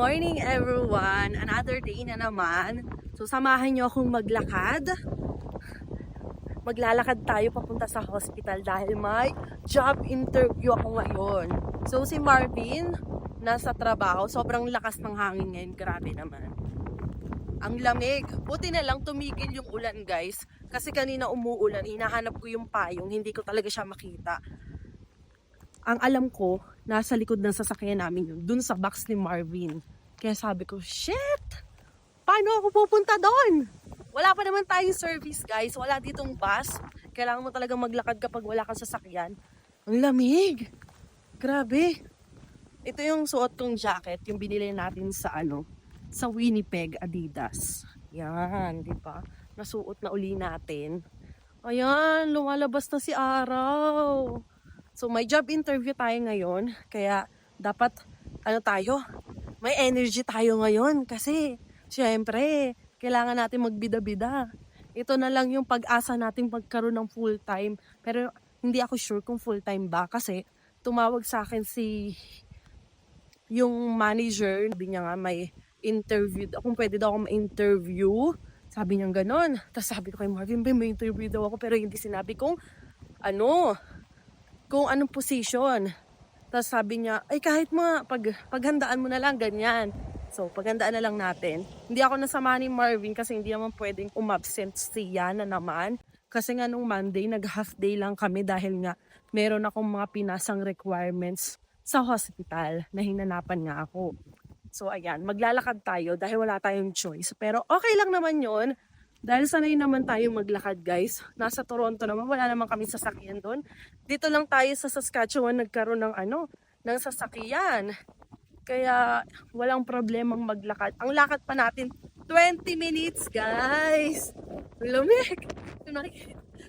morning everyone! Another day na naman. So samahan niyo akong maglakad. Maglalakad tayo papunta sa hospital dahil may job interview ako ngayon. So si Marvin, nasa trabaho. Sobrang lakas ng hangin ngayon. Grabe naman. Ang lamig. Buti na lang tumigil yung ulan guys. Kasi kanina umuulan. Hinahanap ko yung payong. Hindi ko talaga siya makita. Ang alam ko, nasa likod ng sasakyan namin yun. Dun sa box ni Marvin. Kaya sabi ko, shit! Paano ako pupunta doon? Wala pa naman tayong service guys. Wala ditong bus. Kailangan mo talagang maglakad kapag wala kang sasakyan. Ang lamig! Grabe! Ito yung suot kong jacket, yung binili natin sa ano, sa Winnipeg Adidas. Yan, di ba? Nasuot na uli natin. Ayan, lumalabas na si Araw. So may job interview tayo ngayon, kaya dapat ano tayo, may energy tayo ngayon kasi syempre, kailangan natin magbida-bida. Ito na lang yung pag-asa natin magkaroon ng full-time. Pero hindi ako sure kung full-time ba kasi tumawag sa akin si yung manager, sabi niya nga may interview, kung pwede daw ako ma-interview. Sabi niya ganon. Tapos sabi ko kay Marvin, "Be, may interview daw ako pero hindi sinabi kung ano, kung anong position. Tapos sabi niya, ay kahit mga pag, paghandaan mo na lang, ganyan. So, paghandaan na lang natin. Hindi ako nasama ni Marvin kasi hindi naman pwedeng umabsent siya na naman. Kasi nga nung Monday, nag-half day lang kami dahil nga meron akong mga pinasang requirements sa hospital na hinanapan nga ako. So, ayan, maglalakad tayo dahil wala tayong choice. Pero okay lang naman yon dahil sanay naman tayo maglakad guys. Nasa Toronto naman, wala naman kami sasakyan doon. Dito lang tayo sa Saskatchewan nagkaroon ng ano, ng sasakyan. Kaya walang problemang maglakad. Ang lakad pa natin 20 minutes guys. Lumig.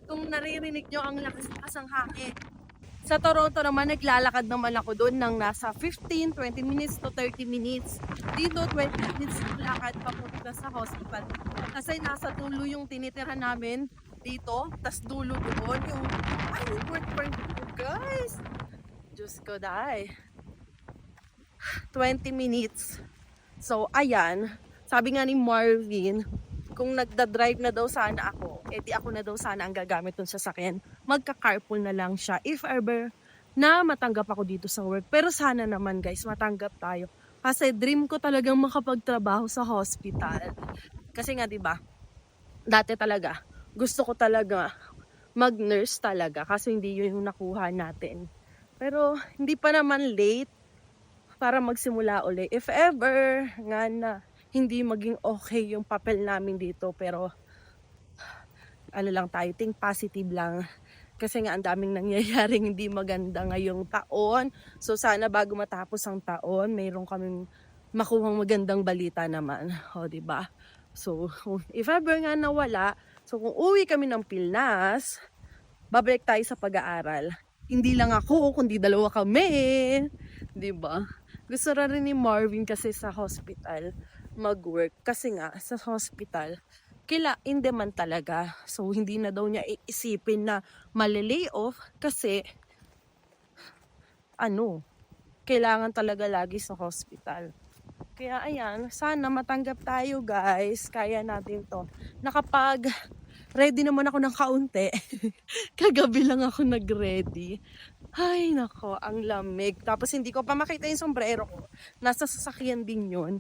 Kung, naririnig nyo ang lakas-lakas ng hangin. Sa Toronto naman, naglalakad naman ako doon ng nasa 15, 20 minutes to 30 minutes. Dito, 20 minutes lakad papunta sa hospital. Kasi nasa dulo yung tinitira namin dito, tas dulo doon yung, ay, work for guys. Diyos ko, dahil. 20 minutes. So, ayan. Sabi nga ni Marvin, kung nagda-drive na daw sana ako, eh di ako na daw sana ang gagamit ng sasakyan. Magka-carpool na lang siya if ever na matanggap ako dito sa work. Pero sana naman guys, matanggap tayo. Kasi dream ko talagang makapagtrabaho sa hospital. Kasi nga 'di ba? Dati talaga gusto ko talaga mag-nurse talaga kasi hindi yun yung nakuha natin. Pero hindi pa naman late para magsimula uli. If ever nga na hindi maging okay yung papel namin dito pero ano lang tayo, think positive lang. Kasi nga ang daming nangyayaring hindi maganda ngayong taon. So sana bago matapos ang taon, mayroon kaming makuhang magandang balita naman. O, ba? So, if ever nga nawala, so kung uwi kami ng Pilnas, babalik tayo sa pag-aaral. Hindi lang ako, kundi dalawa kami. Ba? Gusto na rin ni Marvin kasi sa hospital mag-work. Kasi nga, sa hospital, kila in demand talaga. So, hindi na daw niya iisipin na malilay off kasi ano, kailangan talaga lagi sa hospital. Kaya ayan, sana matanggap tayo guys. Kaya natin to. Nakapag ready naman ako ng kaunti. Kagabi lang ako nag-ready. Ay, nako, ang lamig. Tapos hindi ko pa makita yung sombrero ko. Nasa sasakyan din yun.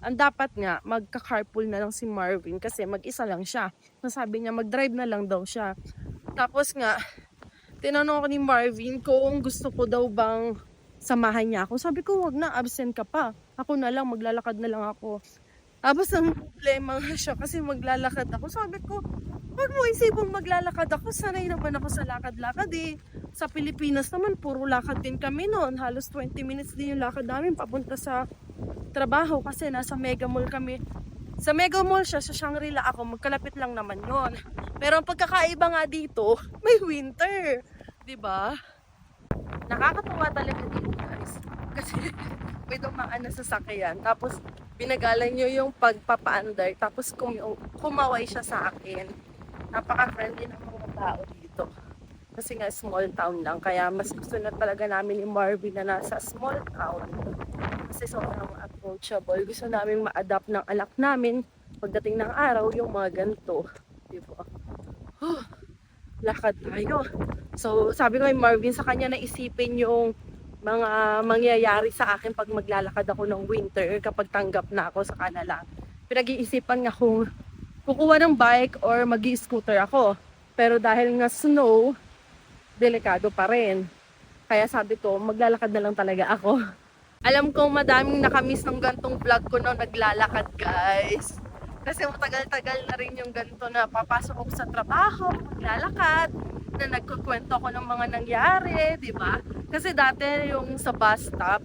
Ang dapat nga, magka-carpool na lang si Marvin kasi mag-isa lang siya. Nasabi niya, mag-drive na lang daw siya. Tapos nga, tinanong ko ni Marvin kung gusto ko daw bang samahan niya ako. Sabi ko, wag na, absent ka pa. Ako na lang, maglalakad na lang ako. Tapos ang problema nga siya kasi maglalakad ako. Sabi ko, wag mo isipong maglalakad ako. Sanay naman ako sa lakad-lakad eh. Sa Pilipinas naman, puro lakad din kami noon. Halos 20 minutes din yung lakad namin papunta sa trabaho kasi nasa Mega Mall kami. Sa Mega Mall siya, sa Shangri-La ako, magkalapit lang naman yon. Pero ang pagkakaiba nga dito, may winter. ba? Nakakatuwa talaga dito guys. Kasi may dumaan na sasakyan. Tapos binagalan nyo yung pagpapaandar. Tapos kum kumaway siya sa akin. Napaka-friendly ng mga tao dito. Kasi nga small town lang. Kaya mas gusto na talaga namin ni Marvin na nasa small town. Kasi sobrang approachable. Gusto namin ma-adapt ng alak namin pagdating ng araw yung mga ganito. Di ba? Huh, lakad tayo. So, sabi ko kay Marvin, sa kanya naisipin yung mga mangyayari sa akin pag maglalakad ako ng winter kapag tanggap na ako sa kanila. Pinag-iisipan nga kung kukuha ng bike or mag scooter ako. Pero dahil nga snow, delikado pa rin. Kaya sabi ko, maglalakad na lang talaga ako. Alam ko madaming nakamiss ng gantong vlog ko nung naglalakad guys. Kasi matagal-tagal na rin yung ganito na papasok ako sa trabaho, maglalakad, na nagkukwento ako ng mga nangyari, di ba? Kasi dati yung sa bus stop,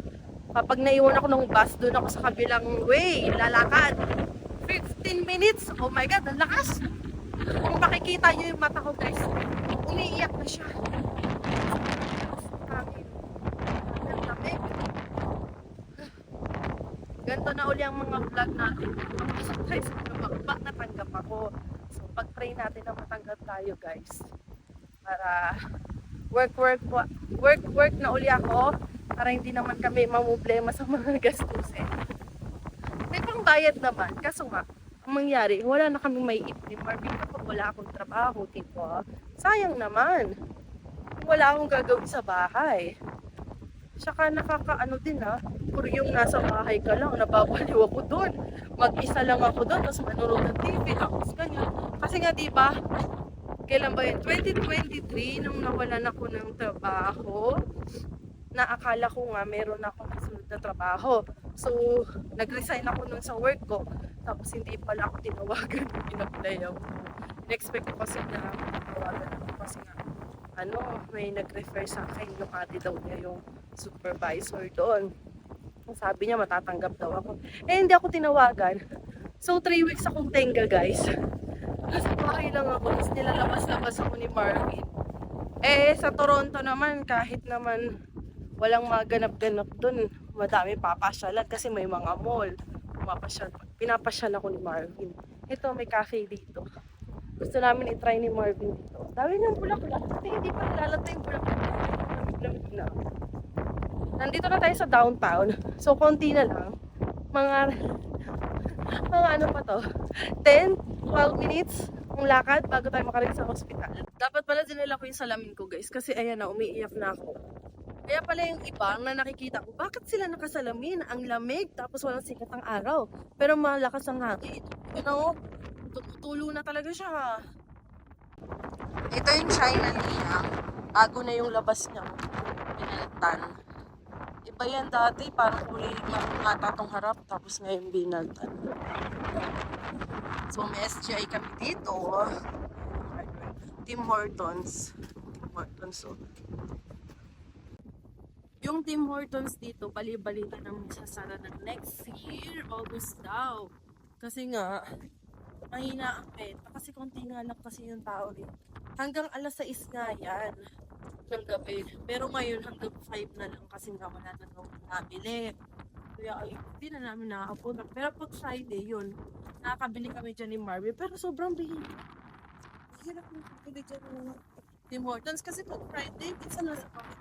kapag naiwan ako ng bus, doon ako sa kabilang way, lalakad. 15 minutes, oh my god, ang lakas! Kung makikita nyo yung mata ko guys, umiiyak na siya. Hangin. Ang lamig. Ganito na uli ang mga vlog natin. Tayo sa bababa, natanggap ako. So, pag-pray natin na matanggap tayo, guys. Para work, work, work, work na uli ako. Para hindi naman kami mamumblema sa mga gastusin. May pangbayad naman. Kaso nga, ang mangyari, wala na kami may ni Marvin kapag wala akong trabaho, tipo. Sayang naman. Wala akong gagawin sa bahay. Tsaka nakakaano din ha, puro yung nasa bahay ka lang, nababaliw ako doon. Mag-isa lang ako doon, tapos manonood ng TV, tapos ganyan. Kasi nga di ba kailan ba yun? 2023, nung nawalan ako ng trabaho, na akala ko nga meron akong kasunod na trabaho. So, nag-resign ako nun sa work ko. Tapos hindi pala ako tinawagan ng in-apply ako. In-expect ko kasi na tinawagan ako kasi nga ano, may nag-refer sa akin yung ate daw niya yung supervisor doon. Sabi niya matatanggap daw ako. Eh hindi ako tinawagan. So 3 weeks akong tenga guys. Nasa bahay lang ako. Tapos nilalabas-labas ako ni Marvin. Eh sa Toronto naman kahit naman walang maganap-ganap doon. Madami papasyalan kasi may mga mall. Pumapasyal, pinapasyal ako ni Marvin. Ito may cafe dito. Gusto namin i-try ni Marvin dito. Dami ng bulaklak. Kasi hindi pa nilalata yung bulaklak. Lamig na. Nandito na tayo sa downtown. So, konti na lang. Mga, mga ano pa to? 10, 12 minutes ang lakad bago tayo makarating sa hospital. Dapat pala dinala ko yung salamin ko guys. Kasi ayan na, umiiyak na ako. Kaya pala yung iba na nakikita ko, bakit sila nakasalamin? Ang lamig, tapos walang sikat ang araw. Pero malakas ang hangin. You know, tumutulo na talaga siya. Ito yung China niya. Bago na yung labas niya. Binaltan. Iba yan dati, parang kulay mata tong harap, tapos ngayon binaltan. So may SGI kami dito. Tim Hortons. Tim Hortons, oh. Yung Tim Hortons dito, bali-balita naman sasara ng next year, August daw. Kasi nga, mahina ang benta kasi konti nga lang kasi yung tao rin. Hanggang alas 6 nga yan ng gabi. Pero ngayon hanggang 5 na lang kasi nga wala na daw nabili. Kaya ay, hindi na namin nakakapunta. Pero pag Friday yun, nakakabili kami dyan ni Marvin. Pero sobrang bihira. Hirap na bili dyan ng Tim Hortons kasi pag Friday, minsan nasa bakit.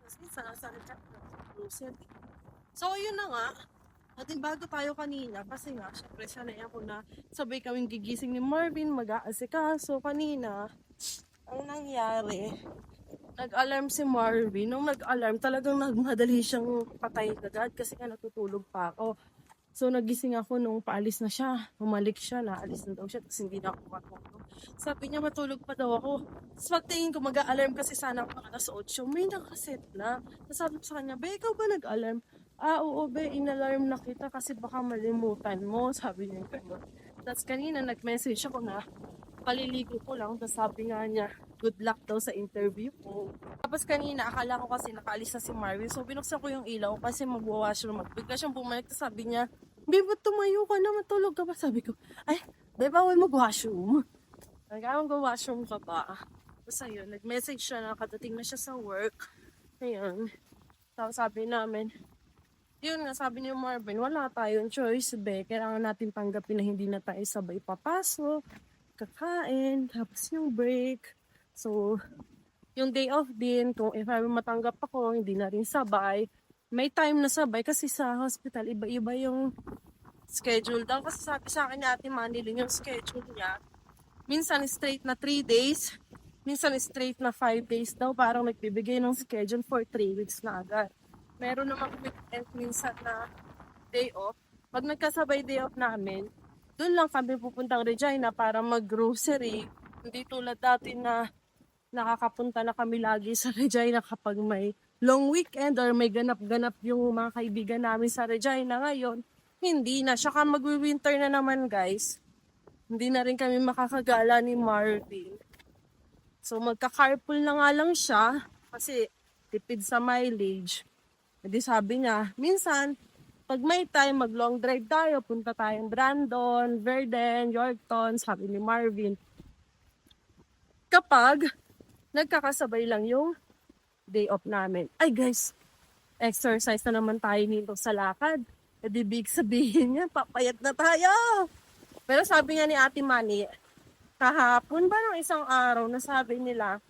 Kasi minsan nasa rekat na. So, yun na nga. At bago tayo kanina, kasi nga, syempre, sanay ako na sabay kaming gigising ni Marvin, mag-aasikaso kanina. Ang nangyari, nag-alarm si Marvin. Nung nag-alarm, talagang nagmadali siyang patay agad kasi nga natutulog pa ako. So, nagising ako nung paalis na siya. Bumalik siya, naalis na daw siya, tapos hindi na ako matulog. Sabi niya, matulog pa daw ako. Tapos pagtingin ko, mag-alarm kasi sana ako alas 8. May nakaset na. Sabi ko sa kanya, Be, ikaw ba nag-alarm? Ah, oo, be, in-alarm na kita kasi baka malimutan mo. Sabi niya gano'n. Tapos kanina, nag-message ako na paliligo ko lang. Tapos sabi nga niya, good luck daw sa interview ko. Tapos kanina, akala ko kasi nakaalis na si Marvin. So, binuksan ko yung ilaw kasi mag-washroom. Bigla siyang bumalik. Tapos sabi niya, Babe, ba't tumayo ka na? Matulog ka ba? Sabi ko, ay, babe, bawal mag-washroom. Nagkawang go-washroom ka ba? Tapos ayun, nag-message siya na kadating na siya sa work. Ayun. Tapos sabi namin, yun nga, sabi ni Marvin, wala tayong choice, be. Kailangan natin tanggapin na hindi na tayo sabay papasok. kakain, tapos yung break. So, yung day off din, kung if ever matanggap ako, hindi na rin sabay. May time na sabay kasi sa hospital, iba-iba yung schedule daw. Kasi sabi sa akin ni Ate yung schedule niya. Minsan straight na 3 days, minsan straight na 5 days daw. Parang nagbibigay ng schedule for 3 weeks na agad. Meron namang weekend minsan na day off. Pag nagkasabay day off namin, doon lang kami pupuntang Regina para mag-grocery. Hindi tulad dati na nakakapunta na kami lagi sa Regina kapag may long weekend or may ganap-ganap yung mga kaibigan namin sa Regina ngayon. Hindi na. Saka mag-winter na naman guys. Hindi na rin kami makakagala ni Marvin. So magka-carpool na nga lang siya kasi tipid sa mileage. Hindi sabi niya, minsan, pag may time, mag-long drive tayo, punta tayong Brandon, Verden, Yorkton, sabi ni Marvin. Kapag nagkakasabay lang yung day off namin. Ay guys, exercise na naman tayo nito sa lakad. E di big sabihin niya, papayat na tayo. Pero sabi nga ni Ate Mani, kahapon ba ng isang araw na sabi nila,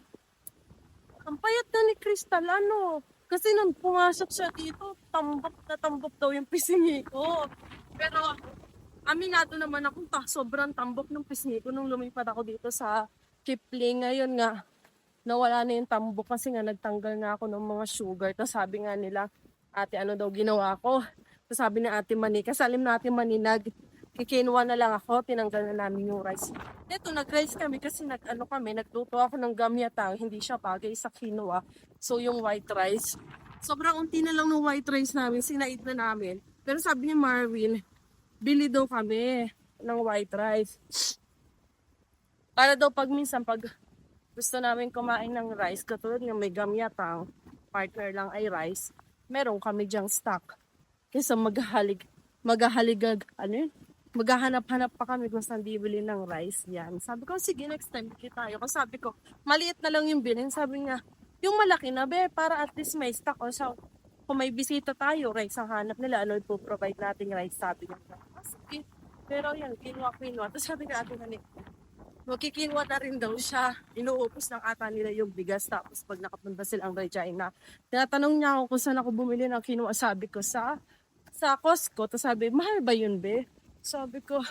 ang payat na ni Crystal, ano? Kasi nung pumasok siya dito, tambok na tambok daw yung pisngi ko. Pero aminado naman ako, ta, sobrang tambok ng pisngi ko nung lumipat ako dito sa Kipling. Ngayon nga, nawala na yung tambok kasi nga nagtanggal na ako ng mga sugar. Tapos sabi nga nila, ate ano daw ginawa ko. Tapos sabi ni ate Mani, kasalim na ate Mani, nag kikinuha na lang ako, tinanggal na namin yung rice. Ito, nag-rice kami kasi nag, ano kami, nagluto ako ng gamyatang, hindi siya bagay sa quinoa. So, yung white rice. Sobrang unti na lang ng white rice namin, sinait na namin. Pero sabi ni Marvin, bili daw kami ng white rice. Para daw pag minsan, pag gusto namin kumain ng rice, katulad ng may gamyatang, partner lang ay rice, meron kami dyang stock. Kaysa maghahalig, maghahaligag, ano yun? Maghahanap-hanap pa kami kung saan bibili ng rice yan. Sabi ko, sige, next time kita tayo. Kasi sabi ko, maliit na lang yung bilhin. Sabi niya, yung malaki na be, para at least may stock. O so, kung may bisita tayo, rice ang hanap nila, ano ipo-provide nating rice, sabi niya. Ah, sige. Pero yan, kinuha-kinuha. Tapos sabi ko, ate na magkikinwa na rin daw siya. Inuupos ng ata nila yung bigas. Tapos pag nakapunta silang Regina, tinatanong niya ako kung saan ako bumili ng kinuha. Sabi ko, sa sa Costco. Tapos sabi, mahal ba yun, be? Sabi ko,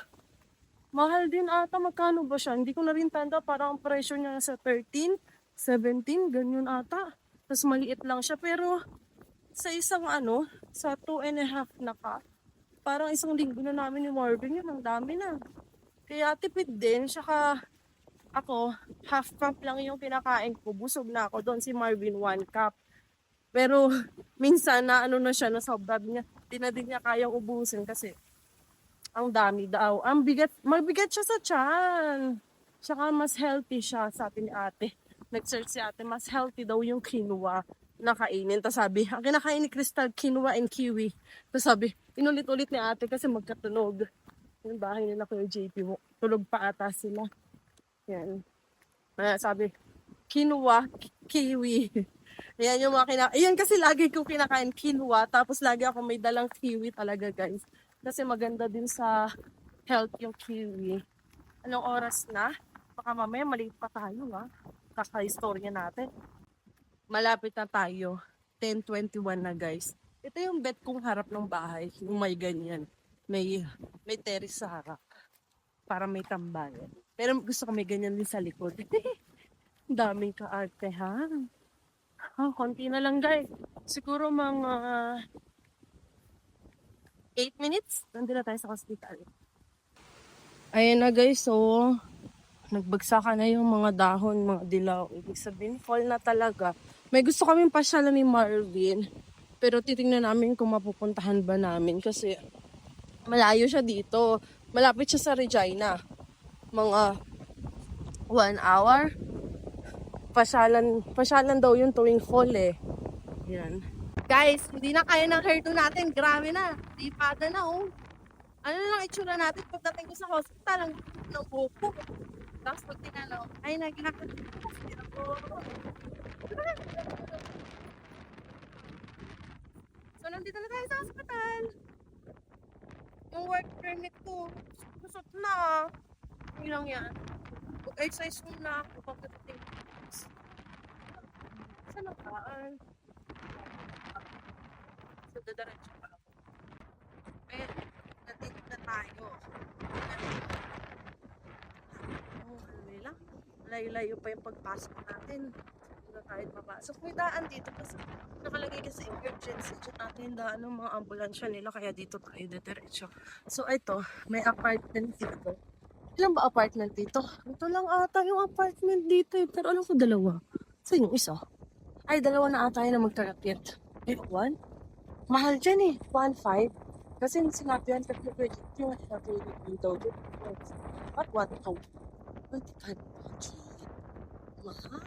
mahal din ata. Magkano ba siya? Hindi ko na rin tanda. Parang ang presyo niya nasa 13, 17, ganyan ata. Tapos maliit lang siya. Pero sa isang ano, sa 2 and a half na ka, parang isang linggo na namin ni Marvin yun. Ang dami na. Kaya tipid din. Saka ako, half cup lang yung pinakain ko. Busog na ako doon si Marvin, one cup. Pero minsan na ano na siya, na sobra niya. Di na din niya kayang ubusin kasi ang dami daw. Ang bigat, mabigat siya sa tiyan. Saka mas healthy siya, sabi ni ate. Nag-search si ate, mas healthy daw yung quinoa na kainin. Tapos sabi, ang kinakain ni Crystal, quinoa and kiwi. Tapos sabi, inulit-ulit ni ate kasi magkatunog. Yung bahay nila Kuya JP mo. Tulog pa ata sila. Yan. Kaya sabi, quinoa, ki- kiwi. Ayan yung mga kina... Ayan kasi lagi ko kinakain quinoa. Tapos lagi ako may dalang kiwi talaga guys. Kasi maganda din sa health yung kiwi. Anong oras na? Baka mamaya maliit pa tayo ha. Kaka-istorya natin. Malapit na tayo. 10.21 na guys. Ito yung bed kong harap ng bahay. Yung may ganyan. May, may terrace sa harap. Para may tambayan. Pero gusto ko may ganyan din sa likod. Daming kaarte ha. Ah, konti na lang guys. Siguro mga 8 minutes, nandun na tayo sa hospital. Ayan na guys, so nagbagsakan na yung mga dahon, mga dilaw. Ibig sabihin, fall na talaga. May gusto kaming pasyalan ni Marvin, pero titingnan namin kung mapupuntahan ba namin kasi malayo siya dito. Malapit siya sa Regina. Mga one hour. Pasyalan, pasyalan daw yung tuwing fall eh. Yan. Guys, hindi na kaya ng hairdo natin. Grabe na. Lipada na oh. Ano na lang itsura natin pagdating ko sa hospital. Ang ng buko. Tapos pag tinanong, ay nagkakot. So, nandito na tayo sa hospital. Yung work permit ko, kusot na. Hindi lang yan. Mag-exercise muna ako pagdating. Saan ang kaan? So, dadaretso pa ako. Eh, nandito na tayo. Oh, ano nila? Layo-layo pa yung pagpasok natin. Hindi na tayo mapasok. May daan dito kasi nakalagay kasi emergency dyan natin daan ng mga ambulansya nila kaya dito tayo dadiretso. So ito, may apartment dito. Ilan ba apartment dito? Ito lang ata yung apartment dito eh. Pero alam ko dalawa. Saan yung isa? Ay, dalawa na ata yun na magkarakyat. Eh, one? Mahal dyan eh. One five. Kasi sinabi yan, kasi pwede yung sabi dito. What? What? Oh. 25 budget. Mahal.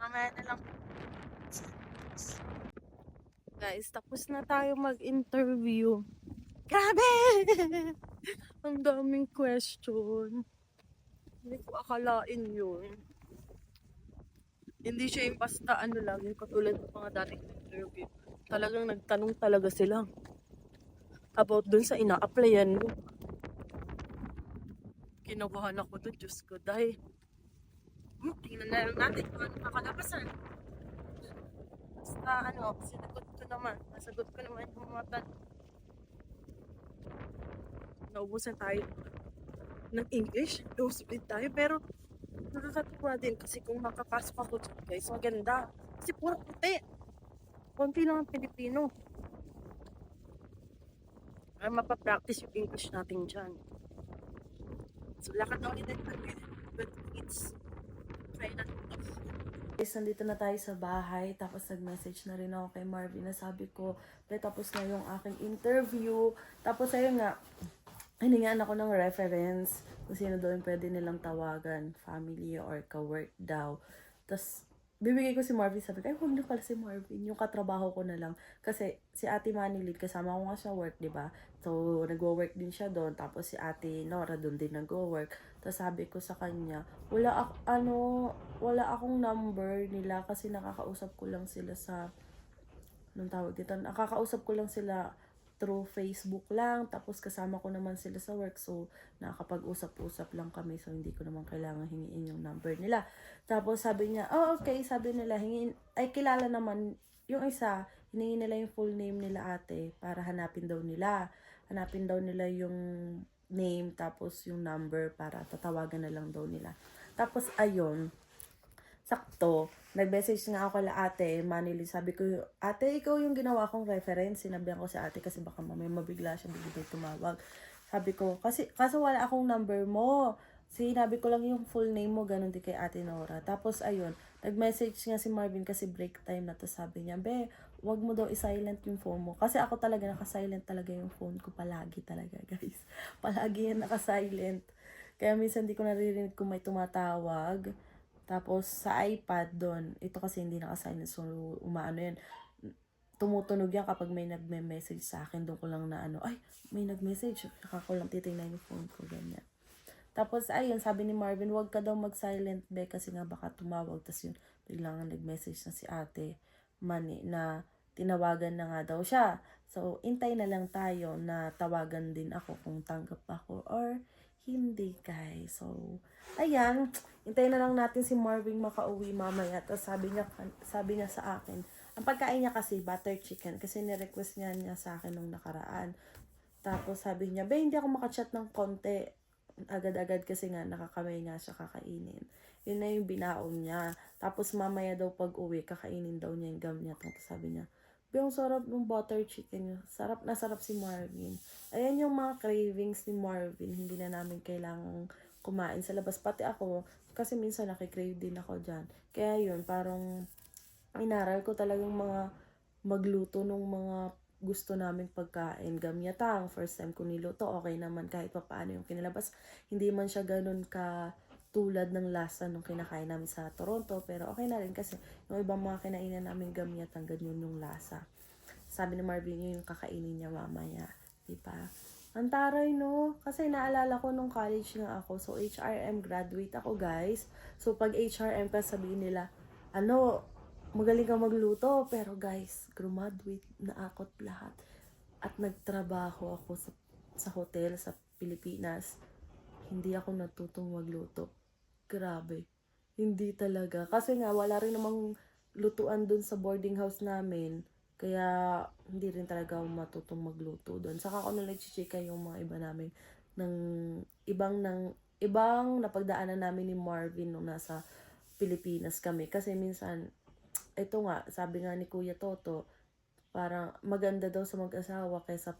Mamaya na lang. Guys, tapos na tayo mag-interview. Grabe! Ang daming question. Hindi ko akalain yun. Hindi siya yung basta ano lang, yung katulad ng mga dating interview. Talagang nagtanong talaga sila about dun sa ina-applyan mo. Kinabahan ako dun, Diyos ko, dahil hmm, tingnan na lang natin kung ano kakalabasan. Basta ano, sinagot ko naman. Nasagot ko naman yung mga tanong. Naubusan tayo ng English. Naubusan tayo, pero nakakatuwa din kasi kung makapasok ako dyan guys, maganda. Kasi puro puti. Konti lang ang Pilipino. Para mapapractice yung English natin dyan. So, lakad na ulit kami. But it's try natin ito. Guys, nandito na tayo sa bahay. Tapos nag-message na rin ako kay Marvin na sabi ko, tapos na yung aking interview. Tapos ayun nga, hiningaan ako ng reference kung sino daw yung pwede nilang tawagan, family or ka-work daw. Tapos, bibigay ko si Marvin, sabi ko, ay, huwag na pala si Marvin, yung katrabaho ko na lang. Kasi, si Ate Manilid, kasama ko nga siya work, di ba? So, nagwo-work din siya doon. Tapos, si Ate Nora doon din nagwo-work. Tapos, sabi ko sa kanya, wala ak ano, wala akong number nila kasi nakakausap ko lang sila sa, anong tawag dito? Nakakausap ko lang sila through Facebook lang. Tapos kasama ko naman sila sa work. So, nakakapag-usap-usap lang kami. So, hindi ko naman kailangan hingiin yung number nila. Tapos sabi niya, oh okay, sabi nila, hingin, ay kilala naman yung isa, hiningi nila yung full name nila ate para hanapin daw nila. Hanapin daw nila yung name tapos yung number para tatawagan na lang daw nila. Tapos ayun, sakto, nag-message nga ako kala ate, Manili, sabi ko, ate, ikaw yung ginawa kong reference. Sinabihan ko si ate kasi baka mamaya mabigla siya, bigla tumawag. Sabi ko, kasi, kaso wala akong number mo. Sinabi ko lang yung full name mo, ganun din kay ate Nora. Tapos, ayun, nag-message nga si Marvin kasi break time na to sabi niya, be, wag mo daw i-silent yung phone mo. Kasi ako talaga naka-silent talaga yung phone ko palagi talaga, guys. Palagi yan naka-silent. Kaya minsan di ko naririnig kung may tumatawag. Tapos sa iPad doon, ito kasi hindi naka-silent so umaano yan. Tumutunog yan kapag may nagme-message sa akin. Doon ko lang na ano, ay, may nag-message. Saka ko lang titingnan yung phone ko, ganyan. Tapos, ayun, sabi ni Marvin, wag ka daw mag-silent be kasi nga baka tumawag. Tapos yun, biglang nag-message na si ate Mani na tinawagan na nga daw siya. So, intay na lang tayo na tawagan din ako kung tanggap ako or hindi, guys. So, ayan, hintayin na lang natin si Marvin makauwi mamaya. Tapos sabi niya, sabi niya sa akin, ang pagkain niya kasi butter chicken kasi ni-request niya niya sa akin nung nakaraan. Tapos sabi niya, be, hindi ako makachat ng konti. Agad-agad kasi nga nakakamay nga siya kakainin. Yun na yung binaon niya. Tapos mamaya daw pag uwi, kakainin daw niya yung gam niya. Tapos sabi niya, ang sarap ng butter chicken niya. Sarap na sarap si Marvin. Ayan yung mga cravings ni Marvin. Hindi na namin kailangang kumain sa labas. Pati ako, kasi minsan nakikrave din ako dyan. Kaya yun, parang inaral ko talagang mga magluto ng mga gusto naming pagkain. Gamyatang, first time ko niluto, okay naman kahit pa paano yung kinalabas. Hindi man siya ganun ka tulad ng lasa nung kinakain namin sa Toronto. Pero okay na rin kasi yung ibang mga kinainan namin gamyatang ganyan yung lasa. Sabi ni Marvin yun yung kakainin niya mamaya. Diba? Ang taray, no? Kasi naalala ko nung college nga ako. So, HRM graduate ako, guys. So, pag HRM ka, sabihin nila, ano, magaling ka magluto. Pero, guys, graduate na akot lahat. At nagtrabaho ako sa, sa hotel, sa Pilipinas, hindi ako natutong magluto. Grabe. Hindi talaga. Kasi nga, wala rin namang lutuan dun sa boarding house namin. Kaya, hindi rin talaga ako matutong magluto doon. Saka ako nung nag-chika yung mga iba namin ng ibang ng ibang napagdaanan namin ni Marvin nung nasa Pilipinas kami. Kasi minsan, ito nga, sabi nga ni Kuya Toto, parang maganda daw sa mag-asawa kaysa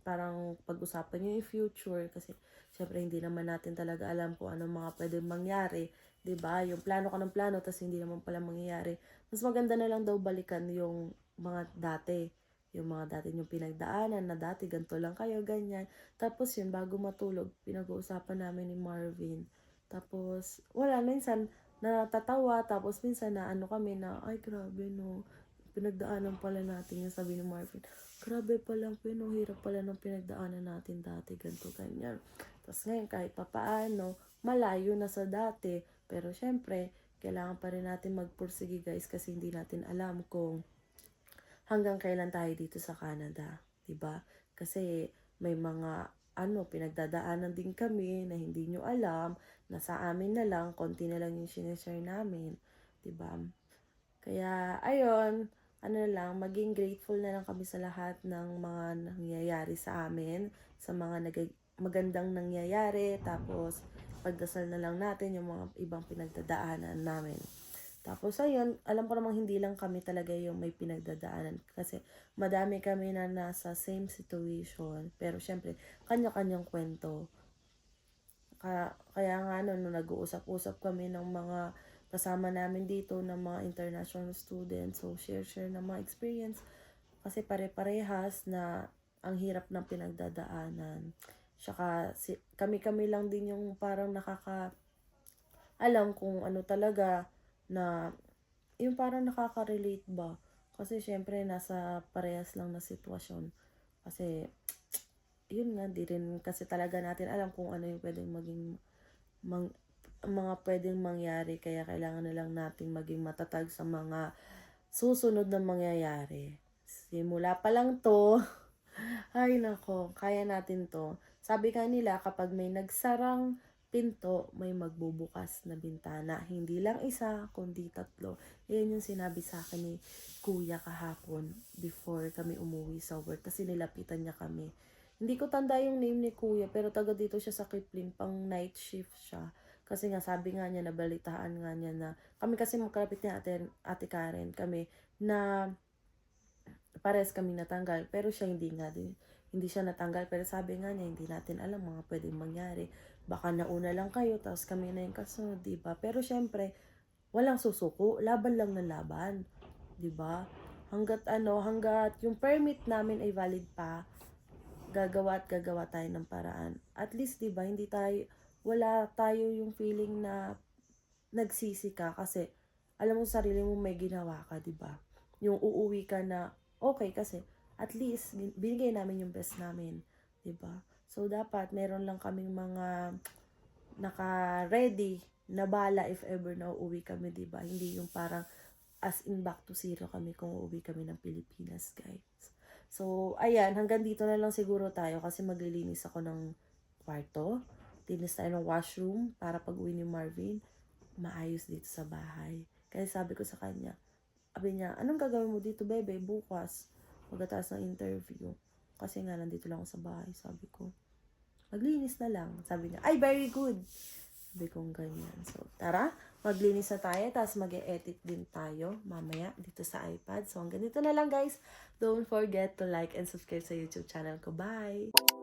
parang pag-usapan nyo yung future kasi syempre hindi naman natin talaga alam kung ano mga pwedeng mangyari 'di ba? Yung plano ka ng plano tapos hindi naman pala mangyayari. Mas maganda na lang daw balikan yung mga dati. Yung mga dati yung pinagdaanan na dati ganito lang kayo ganyan. Tapos yun bago matulog pinag-uusapan namin ni Marvin. Tapos wala minsan natatawa tapos minsan na ano kami na ay grabe no. Pinagdaanan pala natin yung sabi ni Marvin grabe pala pino hirap pala ng pinagdaanan natin dati ganito ganyan. Tapos ngayon kahit papaano malayo na sa dati. Pero syempre kailangan pa rin natin magpursige guys kasi hindi natin alam kung hanggang kailan tayo dito sa Canada ba? Kasi may mga ano pinagdadaanan din kami na hindi nyo alam na sa amin na lang konti na lang yung sinishare namin ba? Kaya ayun ano lang, maging grateful na lang kami sa lahat ng mga nangyayari sa amin, sa mga magandang nangyayari, tapos pagdasal na lang natin yung mga ibang pinagdadaanan namin. Tapos ayun, alam ko namang hindi lang kami talaga yung may pinagdadaanan kasi madami kami na nasa same situation. Pero syempre, kanya-kanyang kwento. Kaya, kaya nga no, nung nag-uusap-usap kami ng mga kasama namin dito ng mga international students. So, share-share ng mga experience. Kasi pare-parehas na ang hirap ng pinagdadaanan. Tsaka, si, kami-kami lang din yung parang nakaka alam kung ano talaga na yung parang nakaka-relate ba. Kasi syempre nasa parehas lang na sitwasyon. Kasi yun nga, di rin kasi talaga natin alam kung ano yung pwedeng maging mang, mga pwedeng mangyari kaya kailangan na lang nating maging matatag sa mga susunod na mangyayari. Simula pa lang to, ay nako, kaya natin to. Sabi ka nila kapag may nagsarang pinto, may magbubukas na bintana. Hindi lang isa, kundi tatlo. Yan yung sinabi sa akin ni kuya kahapon before kami umuwi sa work kasi nilapitan niya kami. Hindi ko tanda yung name ni kuya pero taga dito siya sa Kipling, pang night shift siya. Kasi nga sabi nga niya, nabalitaan nga niya na kami kasi magkalapit ni ate, ate Karen kami na pares kami natanggal pero siya hindi nga din hindi siya natanggal. Pero sabi nga niya hindi natin alam mga pwedeng mangyari. Baka nauna lang kayo tapos kami na yung kasunod di ba? Pero syempre walang susuko laban lang ng laban di ba? Hanggat ano hanggat yung permit namin ay valid pa gagawa at gagawa tayo ng paraan. At least di ba hindi tayo wala tayo yung feeling na nagsisi ka kasi alam mo sa sarili mo may ginawa ka, 'di ba? Yung uuwi ka na okay kasi at least bin- binigay namin yung best namin, 'di ba? So dapat meron lang kaming mga naka-ready na bala if ever na uuwi kami, 'di ba? Hindi yung parang as in back to zero kami kung uuwi kami ng Pilipinas, guys. So, ayan, hanggang dito na lang siguro tayo kasi maglilinis ako ng kwarto. Linis tayo ng washroom para pag uwi ni Marvin, maayos dito sa bahay. Kaya sabi ko sa kanya, sabi niya, anong gagawin mo dito, bebe, bukas? Pagkatapos ng interview. Kasi nga, nandito lang ako sa bahay, sabi ko. Maglinis na lang. Sabi niya, ay, very good. Sabi kong ganyan. So, tara, maglinis na tayo, tapos mag edit din tayo mamaya dito sa iPad. So, hanggang dito na lang, guys. Don't forget to like and subscribe sa YouTube channel ko. Bye!